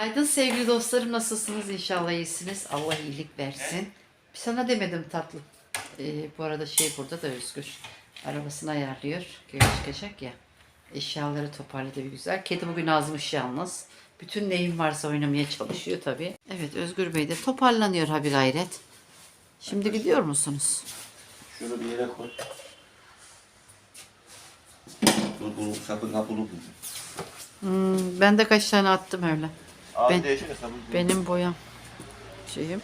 Günaydın sevgili dostlarım nasılsınız? İnşallah iyisiniz. Allah iyilik versin. Sana demedim tatlım. Ee, bu arada şey burada da Özgür. Arabasını ayarlıyor. Köye çıkacak ya. Eşyaları toparladı bir güzel. Kedi bugün azmış yalnız. Bütün neyim varsa oynamaya çalışıyor tabii. Evet Özgür Bey de toparlanıyor ha bir gayret. Şimdi gidiyor musunuz? Şunu bir yere koy. Dur bunu sapın kapını. Hmm, ben de kaç tane attım öyle. Abi Ben-. Benim boyam şeyim.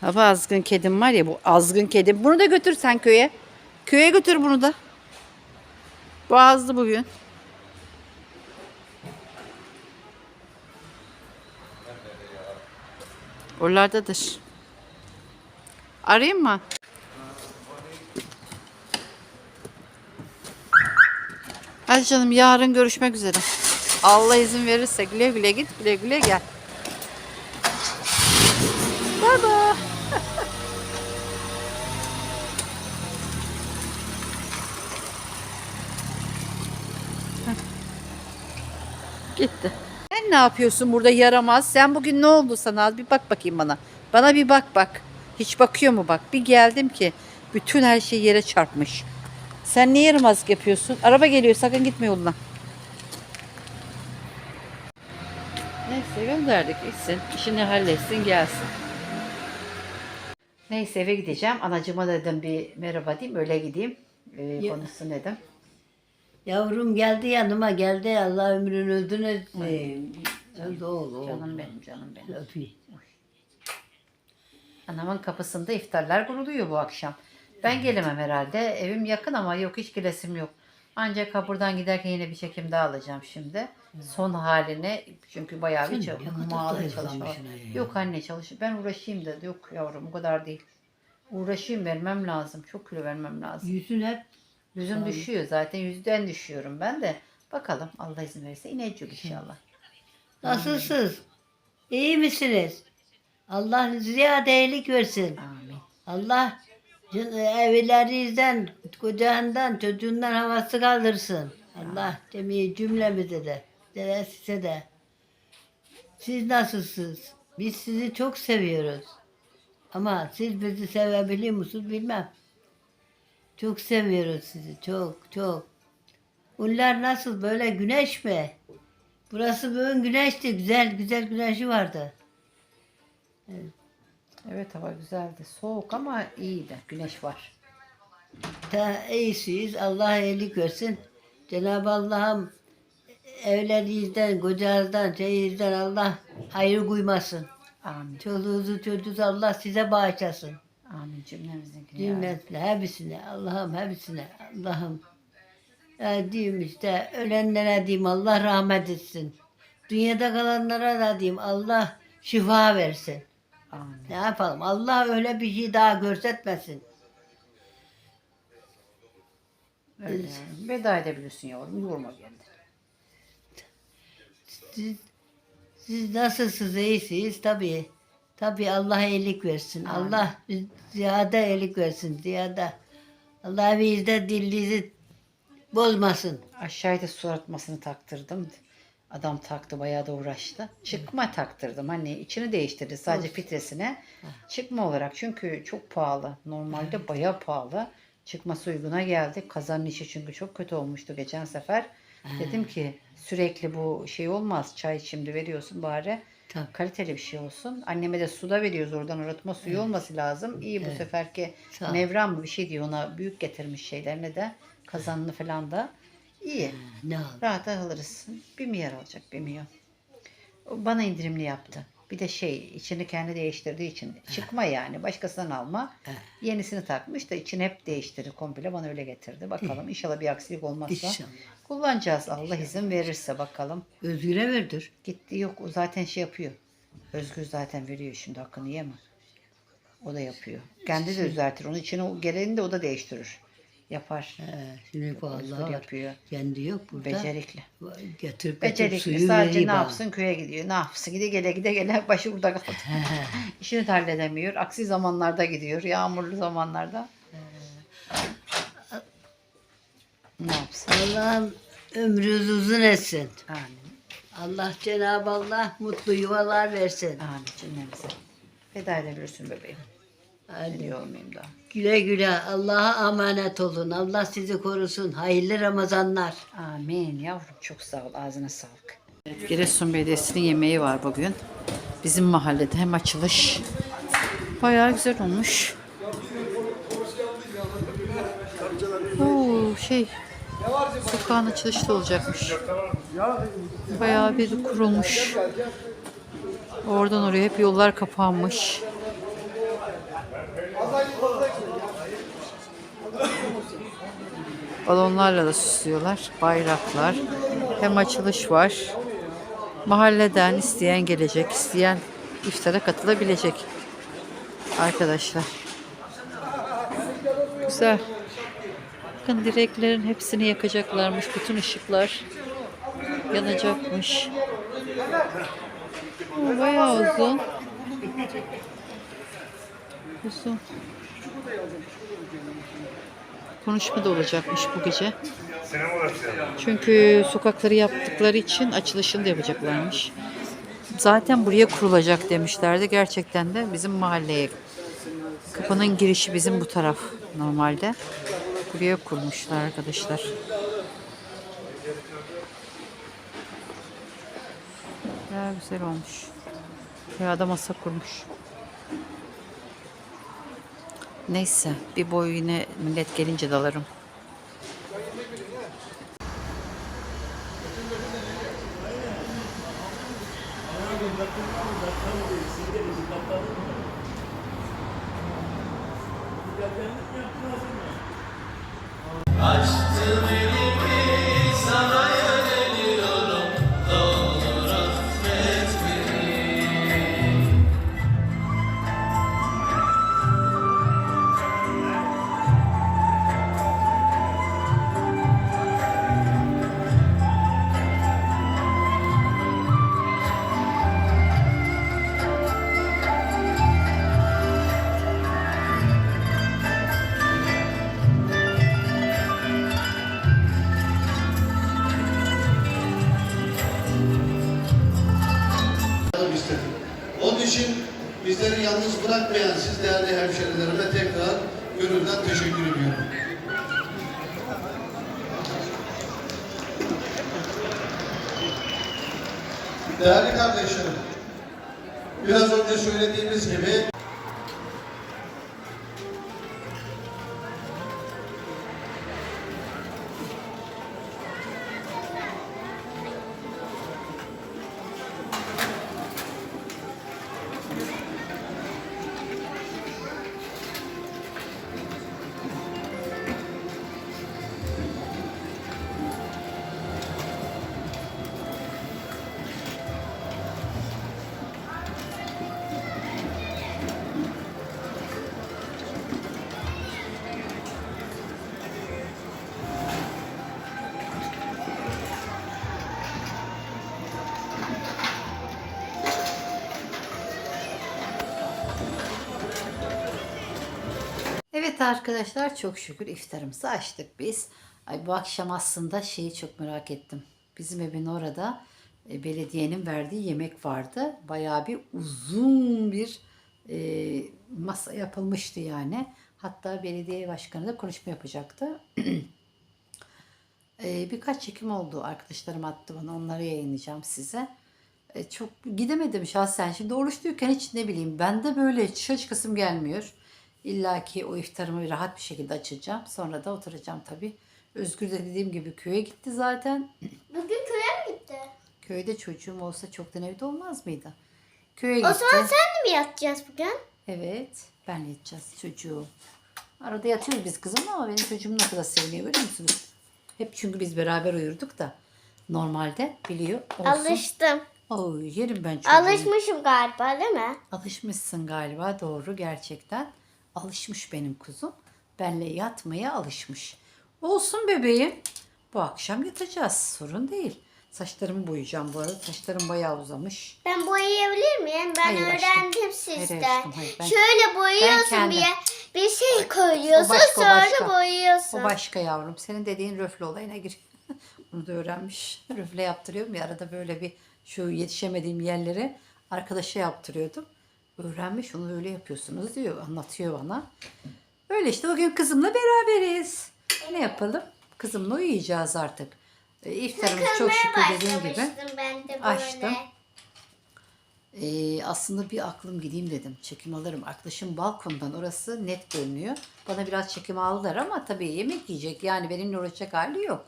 Hava azgın kedim var ya bu azgın kedim. Bunu da götür sen köye. Köye götür bunu da. Boğazlı bugün. Oralardadır. Arayayım mı? Hadi canım yarın görüşmek üzere. Allah izin verirse güle güle git güle güle gel. Bye. Gitti. Sen ne yapıyorsun burada yaramaz? Sen bugün ne oldu sana? Bir bak bakayım bana. Bana bir bak bak. Hiç bakıyor mu bak? Bir geldim ki bütün her şey yere çarpmış. Sen niye yaramazlık yapıyorsun? Araba geliyor sakın gitme yoluna. Neyse gönderdik gitsin. İşini halletsin gelsin. Neyse eve gideceğim. Anacıma dedim bir merhaba diyeyim öyle gideyim. Ee, Ya- konuşsun dedim. Yavrum geldi yanıma geldi. Allah ömrünü öldün etsin. Öldü oğul. Canım benim canım benim. Öpeyim. Anamın kapısında iftarlar kuruluyor bu akşam. Ben gelemem herhalde. Evim yakın ama yok hiç giresim yok. Ancak ha buradan giderken yine bir çekim daha alacağım şimdi. Son halini çünkü bayağı bir Sen çok ne kadar mağaza zayıflamışsın çalışma. var. ya. Yok anne çalış. Ben uğraşayım dedi. Yok yavrum o kadar değil. Uğraşayım vermem lazım. Çok kilo vermem lazım. Yüzün hep Yüzüm düşüyor zaten. Yüzden düşüyorum ben de. Bakalım Allah izin verirse ineceğim inşallah. nasılsınız? İyi misiniz? Allah ziyade iyilik versin. Amin. Allah cın- evlerinizden, kocandan, çocuğundan havası kaldırsın. Allah demeyi cümlemize de, de size de. Siz nasılsınız? Biz sizi çok seviyoruz. Ama siz bizi sevebiliyor musunuz bilmem. Çok seviyoruz sizi, çok çok. Onlar nasıl böyle güneş mi? Burası bugün güneşti, güzel güzel güneşi vardı. Evet hava güzeldi. Soğuk ama iyiydi. Güneş var. Ta iyisiyiz. Allah iyilik versin. Cenab-ı Allah'ım evlerinizden, kocanızdan, şeyinizden Allah hayır kuymasın. Amin. Çoluğunuzu çocuğunuzu Allah size bağışlasın. Amin Rabbi. Cümletle hepsine, Allah'ım hepsine, Allah'ım. Ya diyeyim işte ölenlere diyeyim Allah rahmet etsin. Dünyada kalanlara da diyeyim Allah şifa versin. Amin. Ne yapalım? Allah öyle bir şey daha görsetmesin. Öyle. Veda edebilirsin yavrum. Yorma kendini. Siz, siz nasılsınız? iyisiniz? Tabii. Tabii Allah iyilik versin. Allah ziyade iyilik versin. Ziyade. Allah evinizde dilinizi bozmasın. Aşağıda su arıtmasını taktırdım. Adam taktı bayağı da uğraştı. Çıkma taktırdım. Hani içini değiştirdi sadece filtresine. Çıkma olarak çünkü çok pahalı. Normalde bayağı pahalı. Çıkması uyguna geldi. Kazanın içi çünkü çok kötü olmuştu geçen sefer. Dedim ki sürekli bu şey olmaz. Çay şimdi veriyorsun bari. Tabii. Kaliteli bir şey olsun. Anneme de suda veriyoruz oradan arıtma suyu olması lazım. İyi bu seferki Sağ ol. Nevran mı bir şey diyor ona büyük getirmiş şeylerini de kazanını falan da. İyi. Ne oldu? Rahat alırız. Bir milyar alacak bir milyon. O bana indirimli yaptı. Bir de şey içini kendi değiştirdiği için çıkma yani başkasından alma. Yenisini takmış da içini hep değiştirir komple bana öyle getirdi. Bakalım inşallah bir aksilik olmazsa. İnşallah. Kullanacağız Allah izin verirse bakalım. Özgür'e verdir. Gitti yok o zaten şey yapıyor. Özgür zaten veriyor şimdi hakkını yeme. O da yapıyor. Kendi de düzeltir. Onun için o geleni de o da değiştirir. Yapar. He, şimdi var. yapıyor. Kendi yok burada. Becerikli. Getirip getirip Becerikli. suyu Sadece ne bana. yapsın köye gidiyor. Ne yapsın gide gele gide gele başı burada kaldı. İşini de halledemiyor. Aksi zamanlarda gidiyor. Yağmurlu zamanlarda. Ne yapsın? Allah'ım ömrünüz uzun etsin. Amin. Allah Cenab-ı Allah mutlu yuvalar versin. Amin cümlemize. Veda edebilirsin bebeğim. Olmayayım daha. Güle güle Allah'a emanet olun. Allah sizi korusun. Hayırlı Ramazanlar. Amin yavrum çok sağ ol ağzına sağlık. Evet, Giresun Belediyesi'nin yemeği var bugün. Bizim mahallede hem açılış. Bayağı güzel olmuş. Oo şey sokağın açılışı da olacakmış. Bayağı bir kurulmuş. Oradan oraya hep yollar kapanmış. Balonlarla da süslüyorlar. Bayraklar. Hem açılış var. Mahalleden isteyen gelecek. isteyen iftara katılabilecek. Arkadaşlar. Güzel. Bakın direklerin hepsini yakacaklarmış. Bütün ışıklar yanacakmış. Oo, bayağı uzun. Uzun. Konuşma da olacakmış bu gece. Çünkü sokakları yaptıkları için açılışını da yapacaklarmış. Zaten buraya kurulacak demişlerdi. Gerçekten de bizim mahalleye. Kapının girişi bizim bu taraf normalde. Buraya kurmuşlar arkadaşlar. Ya güzel olmuş. Ya da masa kurmuş. Neyse bir boy yine millet gelince dalarım. yardım bizleri yalnız bırakmayan siz değerli hemşerilerime tekrar gönülden teşekkür ediyorum. Değerli kardeşlerim, biraz önce söylediğimiz gibi Evet arkadaşlar çok şükür iftarımızı açtık biz. Ay bu akşam aslında şeyi çok merak ettim. Bizim evin orada e, belediyenin verdiği yemek vardı. Bayağı bir uzun bir e, masa yapılmıştı yani. Hatta belediye başkanı da konuşma yapacaktı. E, birkaç çekim oldu. Arkadaşlarım attı bana. Onları yayınlayacağım size. E, çok gidemedim şahsen. Şimdi oruçluyken hiç ne bileyim ben de böyle dışarı çıkasım gelmiyor. İlla ki o iftarımı rahat bir şekilde açacağım. Sonra da oturacağım tabii. Özgür de dediğim gibi köye gitti zaten. Bugün köye mi gitti? Köyde çocuğum olsa çoktan evde olmaz mıydı? Köye O gitti. zaman sen de mi yatacağız bugün? Evet, ben yatacağız çocuğu. Arada yatıyoruz biz kızımla ama benim çocuğum ne kadar seviniyor görüyor musunuz? Hep çünkü biz beraber uyurduk da. Normalde biliyor. Olsun. Alıştım. Oy, yerim ben çocuğu. Alışmışım galiba değil mi? Alışmışsın galiba doğru gerçekten. Alışmış benim kuzum. benle yatmaya alışmış. Olsun bebeğim. Bu akşam yatacağız. Sorun değil. Saçlarımı boyayacağım bu arada. Saçlarım bayağı uzamış. Ben boyayabilir miyim? Ben Hayır aşkım. öğrendim Hayır sizden. aşkım, hayır. Ben- Şöyle boyuyorsun kendim. bir bir şey koyuyorsun O başka, o sonra başka. boyuyorsun. O başka yavrum. Senin dediğin röfle olayına gir. Onu da öğrenmiş. Röfle yaptırıyorum ya arada böyle bir şu yetişemediğim yerleri arkadaşa yaptırıyordum. Öğrenmiş onu öyle yapıyorsunuz diyor. Anlatıyor bana. Öyle işte bugün kızımla beraberiz. Ne yapalım? Kızımla uyuyacağız artık. E, İftarımız çok şükür dediğim gibi. ben de açtım. Ee, aslında bir aklım gideyim dedim. Çekim alırım. Arkadaşım balkondan orası net görünüyor. Bana biraz çekim aldılar ama tabii yemek yiyecek. Yani benimle uğraşacak hali yok.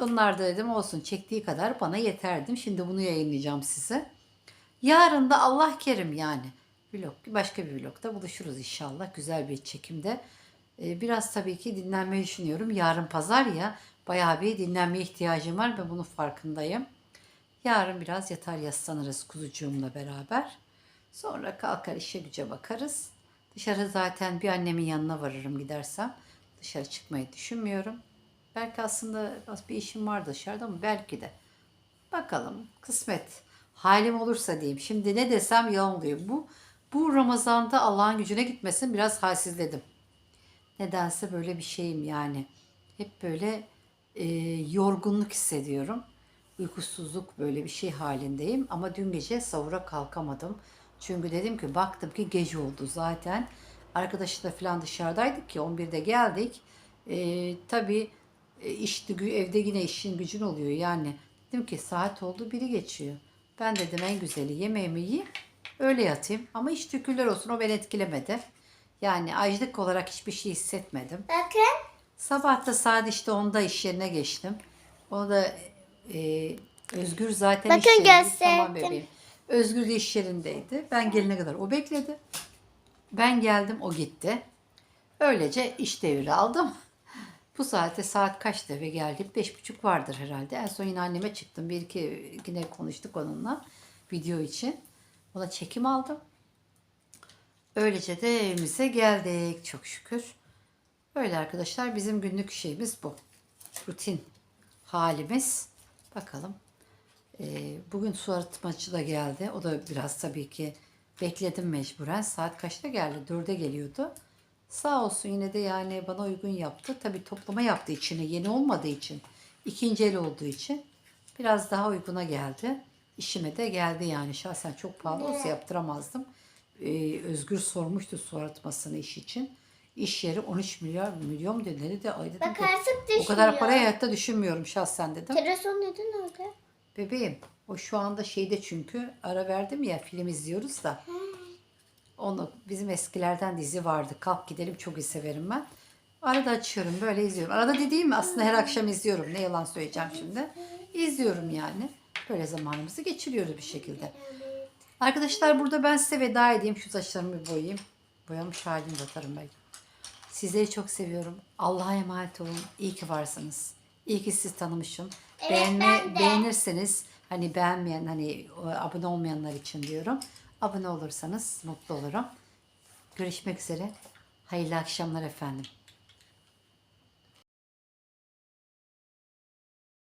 Onlar da dedim olsun çektiği kadar bana yeterdim. Şimdi bunu yayınlayacağım size. Yarın da Allah kerim yani. Vlog, başka bir vlogda buluşuruz inşallah. Güzel bir çekimde. Ee, biraz tabii ki dinlenmeyi düşünüyorum. Yarın pazar ya. Bayağı bir dinlenmeye ihtiyacım var ve bunun farkındayım. Yarın biraz yatar yaslanırız kuzucuğumla beraber. Sonra kalkar işe güce bakarız. Dışarı zaten bir annemin yanına varırım gidersem. Dışarı çıkmayı düşünmüyorum. Belki aslında bir işim var dışarıda ama belki de. Bakalım kısmet. Halim olursa diyeyim. Şimdi ne desem yalan. Bu, bu Ramazan'da Allah'ın gücüne gitmesin biraz halsizledim. Nedense böyle bir şeyim yani. Hep böyle e, yorgunluk hissediyorum. Uykusuzluk böyle bir şey halindeyim. Ama dün gece sahura kalkamadım. Çünkü dedim ki baktım ki gece oldu zaten. Arkadaşla falan dışarıdaydık ki 11'de geldik. E, tabii e, gü- evde yine işin gücün oluyor yani. Dedim ki saat oldu biri geçiyor. Ben dedim en güzeli yemeğimi yiyeyim öyle yatayım. Ama hiç şükürler olsun o beni etkilemedi. Yani açlık olarak hiçbir şey hissetmedim. Bakın. Sabah da saat işte 10'da iş yerine geçtim. Onu da e, Özgür zaten Bakın iş gösterdim. Tamam bebeğim. Özgür de iş yerindeydi. Ben gelene kadar o bekledi. Ben geldim o gitti. Öylece iş devri aldım. Bu saate saat kaçta eve geldim? Beş buçuk vardır herhalde. En son yine anneme çıktım. Bir iki yine konuştuk onunla video için. Ona çekim aldım. Öylece de evimize geldik çok şükür. Öyle arkadaşlar bizim günlük şeyimiz bu. Rutin halimiz. Bakalım. Ee, bugün su arıtmacı da geldi. O da biraz tabii ki bekledim mecburen. Saat kaçta geldi? Dörde geliyordu. Sağ olsun yine de yani bana uygun yaptı. Tabii toplama yaptı içine yeni olmadığı için. ikinci el olduğu için biraz daha uyguna geldi. İşime de geldi yani. Şahsen çok pahalı olsa yaptıramazdım. Ee, Özgür sormuştu su arıtmasını iş için. İş yeri 13 milyar milyon dedi de ay dedim Bak ki, artık o kadar parayı hayatta düşünmüyorum şahsen dedim. Telefon neden orada? Bebeğim o şu anda şeyde çünkü ara verdim ya film izliyoruz da. Onu bizim eskilerden dizi vardı. Kalk gidelim çok iyi severim ben. Arada açıyorum böyle izliyorum. Arada dediğim aslında her akşam izliyorum. Ne yalan söyleyeceğim şimdi. İzliyorum yani. Böyle zamanımızı geçiriyoruz bir şekilde. Arkadaşlar burada ben size veda edeyim. Şu saçlarımı boyayayım. Boyamış halini de atarım belki. Sizleri çok seviyorum. Allah'a emanet olun. İyi ki varsınız. İyi ki sizi tanımışım. Evet, Beğenme, beğenirseniz hani beğenmeyen hani o abone olmayanlar için diyorum. Abone olursanız mutlu olurum. Görüşmek üzere. Hayırlı akşamlar efendim.